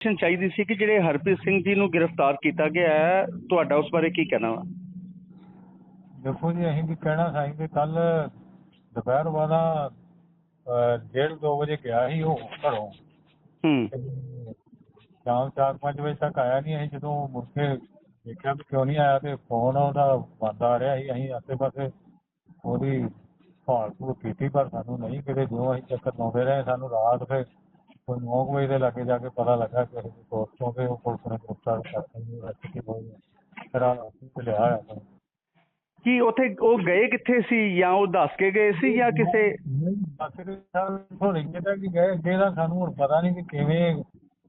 Information ਚਾਹੀਦੀ ਸੀ ਕਿ ਜਿਹੜੇ ਹਰਪ੍ਰੀਤ ਸਿੰਘ ਜੀ ਨੂੰ ਗ੍ਰਿਫਤਾਰ ਕੀਤਾ ਗਿਆ ਹੈ ਤੁਹਾਡਾ ਉਸ ਬਾਰੇ ਕੀ ਕਹਿਣਾ ਵਾ? ਦੇਖੋ ਜੀ ਅਸੀਂ ਵੀ ਕਹਿਣਾ ਕਿ ਕੱਲ ਦੁਪਹਿਰ ਵਾਲਾ ਡੇਢ ਦੋ ਵਜੇ ਗਿਆ ਸੀ ਉਹ ਘਰੋਂ। ਹੂੰ। ਸ਼ਾਮ 4-5 ਵਜੇ ਤੱਕ ਆਇਆ ਨਹੀਂ ਅਸੀਂ ਜਦੋਂ ਮੁੜ ਕੇ ਦੇਖਿਆ ਵੀ ਕਿਉਂ ਨਹੀਂ ਆਇਆ ਤੇ ਫੋਨ ਉਹਦਾ ਬੰਦ ਆ ਰਿਹਾ ਸੀ ਅਸੀਂ ਆਸੇ ਪਾਸੇ ਉਹਦੀ ਭਾਲ ਭੂਲ ਕੀਤੀ ਪਰ ਸਾਨੂੰ ਨਹੀਂ ਕਿਤੇ ਜਿਉਂ ਅਸੀਂ ਚੱਕਰ ਲਾਉਂਦੇ ਰਹੇ ਸਾਨੂੰ ਰਾਤ ਫਿਰ ਕੋਈ 9 ਵਜੇ ਦੇ ਲਾਗੇ ਜਾ ਕੇ ਪਤਾ ਲੱਗਾ ਕਿ ਅਸੀਂ ਦੋਸਤ ਤੋਂ ਕਿ ਉਹ ਪੁਲਿਸ ਨੇ ਗ੍ਰਿਫਤਾਰ ਕਰ ਲਿਆ ਰੱਖ ਕੇ ਹੋਈ ਫਿਰ ਆ ਤੇ ਲਿਆ ਹੋਇਆ ਸਾਨੂੰ ਕੀ ਉੱਥੇ ਉਹ ਗਏ ਕਿੱਥੇ ਸੀ ਜਾਂ ਉਹ ਦੱਸ ਕੇ ਗਏ ਸੀ ਜਾਂ ਕਿਸੇ ਬਾਕੀ ਥੋੜੀ ਜਿਹਦਾ ਕਿ ਗਏ ਜਿਹਦਾ ਸਾਨੂੰ ਹੁਣ ਪਤਾ ਨਹੀਂ ਕਿ ਕਿਵੇਂ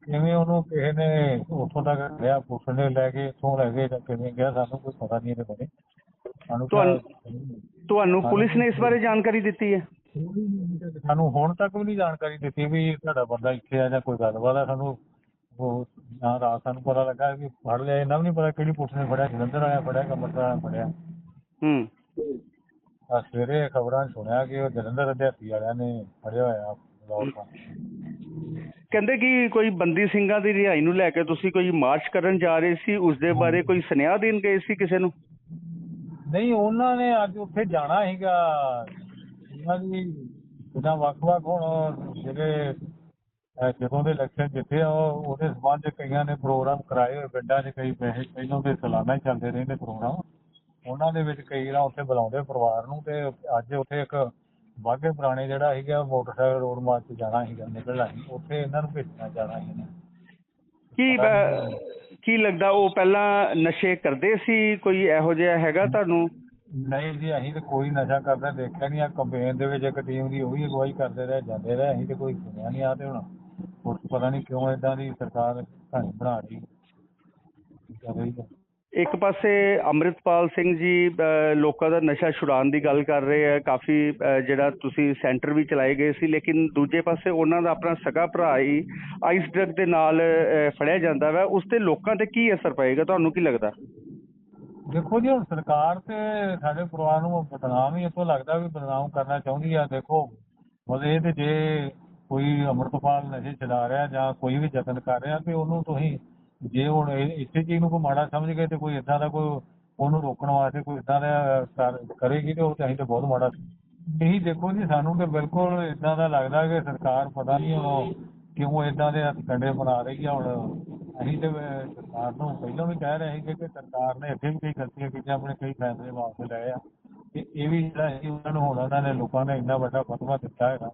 ਕਿਵੇਂ ਉਹਨੂੰ ਕਿਸੇ ਨੇ ਉੱਥੋਂ ਤੱਕ ਲਿਆ ਪੁਲਿਸ ਨੇ ਲੈ ਕੇ ਇੱਥੋਂ ਲੈ ਕੇ ਜਾਂ ਕਿਵੇਂ ਗਿਆ ਸਾਨੂੰ ਕੋਈ ਪਤਾ ਨਹੀਂ ਇਹਦੇ ਬਾਰੇ ਸਾਨੂੰ ਤਾਂ- ਤੁਹਾਨੂੰ ਪੁਲਿਸ ਨੇ ਇਸ ਬਾਰੇ ਜਾਣਕਾਰੀ ਦਿੱਤੀ ਹੈ ਸਾਨੂੰ ਹੁਣ ਤੱਕ ਵੀ ਨਹੀਂ ਜਾਣਕਾਰੀ ਦਿੱਤੀ ਵੀ ਤੁਹਾਡਾ ਬੰਦਾ ਇੱਥੇ ਆ ਜਾਂ ਕੋਈ ਗੱਲਬਾਤ ਆ ਸਾਨੂੰ। ਉਹ ਨਾ ਰਾਤ ਸਾਨੂੰ ਪਤਾ ਲੱਗਾ ਕਿ ਫੜ ਲਿਆ ਇਹਨਾਂ ਵੀ ਨਹੀਂ ਪਤਾ ਕਿਹੜੀ ਪੁਲਿਸ ਨੇ ਫੜਿਆ ਜਲੰਧਰ ਆਇਆ ਫੜਿਆ ਕਿ ਅੰਮ੍ਰਿਤਸਰ ਆਇਆ ਫੜਿਆ। ਹੂੰ। ਆ ਸਵੇਰੇ ਖਬਰਾਂ ਸੁਣਿਆ ਕਿ ਉਹ ਜਲੰਧਰ ਅਧਿਆਤੀ ਵਾਲਿਆਂ ਨੇ ਫੜਿਆ ਹੋਇਆ ਲੋਕਾਂ ਕਹਿੰਦੇ ਕਿ ਕੋਈ ਬੰਦੀ ਸਿੰਘਾਂ ਦੀ ਰਿਹਾਈ ਨੂੰ ਲੈ ਕੇ ਤੁਸੀਂ ਕੋਈ ਮਾਰਚ ਕਰਨ ਜਾ ਰਹੇ ਸੀ? ਉਸ ਦੇ ਬਾਰੇ ਕੋਈ ਸੁਨੇਹਾ ਦੇਣ ਗਏ ਸੀ ਕਿਸੇ ਨੂੰ? ਨਹੀਂ ਉਹਨਾਂ ਨੇ ਅੱਜ ਉੱਥੇ ਜਾਣਾ ਸੀਗਾ। ਉਹਨਾਂ ਦੀ ਜਿੱਦਾਂ ਵੱਖ-ਵੱਖ ਹੁਣ ਜਿਹੜੇ ਅਹ ਜਦੋਂ ਦੇ ਇਲੈਕਸ਼ਨ ਜਿੱਥੇ ਆ ਉਹ ਉਹਦੇ ਸਬੰਧ 'ਚ ਕਈਆਂ ਨੇ ਪ੍ਰੋਗਰਾਮ ਕਰਾਏ ਹੋਏ ਪਿੰਡਾਂ 'ਚ ਕਈ ਪੈਸੇ ਪਹਿਲਾਂ ਦੇ ਸਾਲਾਨਾ ਹੀ ਚੱਲਦੇ ਰਹਿੰਦੇ ਪ੍ਰੋਗਰਾਮ ਉਹਨਾਂ ਦੇ ਵਿੱਚ ਕਈ ਨਾ ਉੱਥੇ ਬੁਲਾਉਂਦੇ ਪਰਿਵਾਰ ਨੂੰ ਤੇ ਅੱਜ ਉੱਥੇ ਇੱਕ ਬਾਗੇ ਪੁਰਾਣੇ ਜਿਹੜਾ ਸੀਗਾ ਮੋਟਰਸਾਈਕਲ ਰੋਡ ਮਾਰਚ 'ਚ ਜਾਣਾ ਸੀਗਾ ਨਿਕਲਣਾ ਸੀ ਉੱਥੇ ਇਹਨਾਂ ਨੂੰ ਭੇਜਣਾ ਜਾਣਾ ਸੀ ਕੀ ਬ- ਕੀ ਲੱਗਦਾ ਉਹ ਪਹਿਲਾਂ ਨਸ਼ੇ ਕਰਦੇ ਸੀ ਕੋਈ ਇਹੋ ਜਿਹਾ ਹੈਗਾ ਤੁਹਾਨੂੰ? ਨਹੀਂ ਜੀ, ਅਸੀਂ ਤਾਂ ਕੋਈ ਨਸ਼ਾ ਕਰਦਾ ਦੇਖਿਆ ਨਹੀਂ ਆ ਕੰਪੇਨ ਦੇ ਵਿੱਚ ਇੱਕ ਟੀਮ ਦੀ ਉਹ ਵੀ ਅਗਵਾਈ ਕਰਦੇ ਰਹੇ, ਜਾਂਦੇ ਰਹੇ, ਅਸੀਂ ਤੇ ਕੋਈ ਸੁਣਿਆ ਨਹੀਂ ਆ ਤੇ ਹੁਣ। ਹੁਣ ਪਤਾ ਨਹੀਂ ਕਿਉਂ ਇਦਾਂ ਦੀ ਸਰਕਾਰ ਕਹਾਣੀ ਬਣਾ ਰਹੀ ਕਰ ਰਹੀ ਹੈ ਇੱਕ ਪਾਸੇ ਅੰਮ੍ਰਿਤਪਾਲ ਸਿੰਘ ਜੀ ਲੋਕਾਂ ਦਾ ਨਸ਼ਾ ਛੁਡਾਉਣ ਦੀ ਗੱਲ ਕਰ ਰਹੇ ਆ, ਕਾਫੀ ਜਿਹੜਾ ਤੁਸੀਂ ਸੈਂਟਰ ਵੀ ਚਲਾਏ ਗਏ ਸੀ, ਲੇਕਿਨ ਦੂਜੇ ਪਾਸੇ ਉਹਨਾਂ ਦਾ ਆਪਣਾ ਸਗਾ ਭਰਾ ਹੀ ਆਈਸ ਡਰਗ ਦੇ ਨਾਲ ਫੜਿਆ ਜਾਂਦਾ ਵਾ। ਉਸ ਤੇ ਲੋਕਾਂ ਤੇ ਕੀ ਅਸਰ ਪਏਗਾ? ਤੁਹਾਨੂੰ ਕੀ ਲੱਗਦਾ? ਦੇਖੋ ਜੀ, ਹੁਣ ਸਰਕਾਰ ਤੇ ਸਾਡੇ ਪਰਿਵਾਰ ਨੂੰ ਬਦਨਾਮ ਹੀ ਇਤੋਂ ਲੱਗਦਾ ਵੀ ਬਦਨਾਮ ਕਰਨਾ ਚਾਹੁੰਦੀ ਆ, ਦੇਖੋ। ਮਤਲਬ ਇਹ ਤੇ ਜੇ ਕੋਈ ਅੰਮ੍ਰਿਤਪਾਲ ਨਸ਼ੇ ਚਲਾ ਰਿਹਾ ਜਾਂ ਕੋਈ ਵੀ ਯਤਨ ਕਰ ਰਿਹਾ ਤੇ ਉਹਨੂੰ ਤੁਸੀਂ ਜੇ ਹੁਣ ਇਸੇ ਚੀਜ਼ ਨੂੰ ਕੋਈ ਮਾੜਾ ਸਮਝ ਗਏ ਤੇ ਕੋਈ ਇਦਾਂ ਦਾ ਕੋਈ ਉਹਨੂੰ ਰੋਕਣ ਵਾਸਤੇ ਕੋਈ ਇਦਾਂ ਦਾ ਕਰੇਗੀ ਤੇ ਉਹ ਤਾਂ ਅਸੀਂ ਤੇ ਬਹੁਤ ਮਾੜਾ ਇਹੀ ਦੇਖੋ ਜੀ, ਸਾਨੂੰ ਤੇ ਬਿਲਕੁਲ ਇਦਾਂ ਦਾ ਲੱਗਦਾ ਕਿ ਸਰਕਾਰ ਪਤਾ ਨਹੀਂ ਉਹ ਕਿਉਂ ਇਦਾਂ ਦੇ ਕੰਡੇ ਬਣਾ ਰਹੀ ਆ ਹੁਣ। ਅਸੀਂ ਤੇ ਸਰਕਾਰ ਨੂੰ ਪਹਿਲਾਂ ਵੀ ਕਹਿ ਰਹੇ ਸੀ ਕਿ ਸਰਕਾਰ ਨੇ ਇੱਥੇ ਵੀ ਕਈ ਗਲਤੀਆਂ ਕੀਤੀਆਂ ਆਪਣੇ ਕਈ ਫੈਸਲੇ ਵਾਪਸ ਲਏ ਆ। ਤੇ ਇਹ ਵੀ ਜਿਹੜਾ ਸੀ ਉਹਨਾਂ ਨੂੰ ਹੁਣ ਉਹਨਾਂ ਨੇ ਲੋਕਾਂ ਨੇ ਇੰਨਾ ਵੱਡਾ ਫਤਵਾ ਦਿੱਤਾ ਹੈਗਾ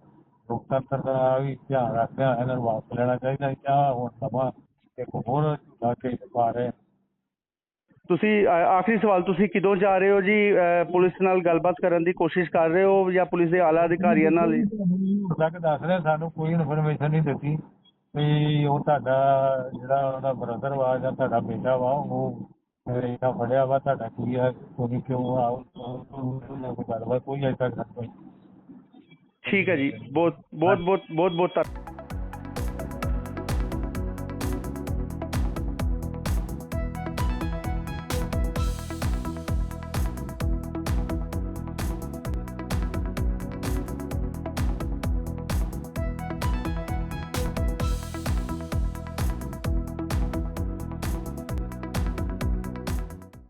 ਲੋਕਤੰਤਰ ਦਾ ਵੀ ਧਿਆਨ ਰੱਖਦਿਆਂ ਇਹਨਾਂ ਨੂੰ ਵਾਪਸ ਲੈਣਾ ਚਾਹੀਦਾ ਜਾਂ ਹੁਣ ਸਮਾਂ ਇੱਕ ਹੋਰ ਝੂਠਾ ਕੇਸ ਪਾ ਰਹੇ ਤੁਸੀਂ ਆਖਰੀ ਸਵਾਲ ਤੁਸੀਂ ਕਿਦੋਂ ਜਾ ਰਹੇ ਹੋ ਜੀ? ਪੁਲਿਸ ਨਾਲ ਗੱਲਬਾਤ ਕਰਨ ਦੀ ਕੋਸ਼ਿਸ਼ ਕਰ ਰਹੇ ਹੋ ਜਾਂ ਪੁਲਿਸ ਦੇ ਆਲਾ ਅਧਿਕਾਰੀਆਂ ਨਾਲ ਤੱਕ ਦੱਸ ਰਿਹਾ ਸਾਨੂੰ ਕੋਈ ਇਨਫੋਰਮੇਸ਼ਨ ਨਹੀਂ ਦਿੱਤੀ। ਵੀ ਉਹ ਤੁਹਾਡਾ ਜਿਹੜਾ ਉਹਦਾ ਬ੍ਰਦਰ ਵਾ ਜਾਂ ਤੁਹਾਡਾ ਬੇਟਾ ਵਾ, ਉਹ ਰੇਖਾ ਫੜਿਆ ਵਾ, ਤੁਹਾਡਾ ਕੀ ਹੈ ਕੋਈ ਕਿਉਂ ਆ ਕੋਈ ਗੱਲਬਾਤ ਕੋਈ ਅਜੇ ਤੱਕ ਠੀਕ ਹੈ ਜੀ, ਬਹੁਤ ਬਹੁਤ ਬਹੁਤ ਬਹੁਤ ਬਹੁਤ ਧੰਨ-